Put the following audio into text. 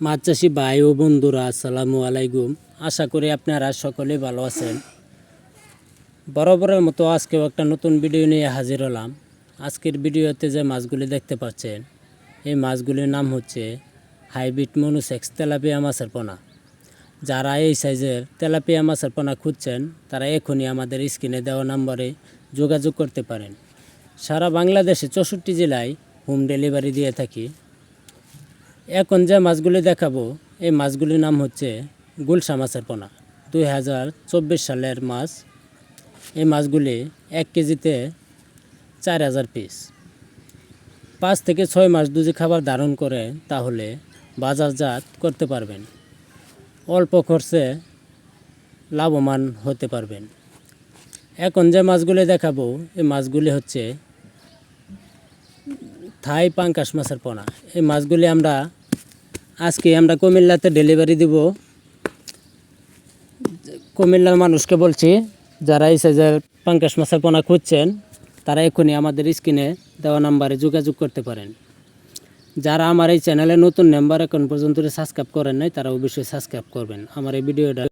মাছ চাষি ভাই ও বন্ধুরা, আসসালামু আলাইকুম। আশা করি আপনারা সকলে ভালো আছেন। বরাবরের মতো আজকেও একটা নতুন ভিডিও নিয়ে হাজির হলাম। আজকের ভিডিওতে যে মাছগুলি দেখতে পাচ্ছেন, এই মাছগুলির নাম হচ্ছে হাইব্রিড মনুসেক্স তেলাপিয়া মাছের পোনা। যারা এই সাইজের তেলাপিয়া মাছের পোনা খুঁজছেন, তারা এখনই আমাদের স্ক্রিনে দেওয়া নম্বরে যোগাযোগ করতে পারেন। সারা বাংলাদেশে চৌষট্টি জেলায় হোম ডেলিভারি দিয়ে থাকি। এখন যে মাছগুলি দেখাবো, এই মাছগুলির নাম হচ্ছে গুলশা মাছের পোনা। দুই হাজার চব্বিশ সালের মাছ, এই মাছগুলি এক কেজিতে চার হাজার পিস পাঁচ থেকে ছয় মাস যদি খাবার ধারণ করে তাহলে বাজারজাত করতে পারবেন। অল্প খরচে লাভবান হতে পারবেন। এখন যে মাছগুলি দেখাবো, এই মাছগুলি হচ্ছে থাই পাঙ্কাশ মাছের পোনা। এই মাছগুলি আমরা আজকে আমরা কুমিল্লাতে ডেলিভারি দিব। কুমিল্লার মানুষকে বলছি, যারা এই সাইজের পাঙ্কাশ মাছের পোনা খুঁজছেন, তারা এখনই আমাদের স্ক্রিনে দেওয়া নাম্বারে যোগাযোগ করতে পারেন। যারা আমার এই চ্যানেলে নতুন মেম্বার এখন পর্যন্ত সাবস্ক্রাইব করেন নাই তারা অবশ্যই সাবস্ক্রাইব করবেন। আমার এই ভিডিওটা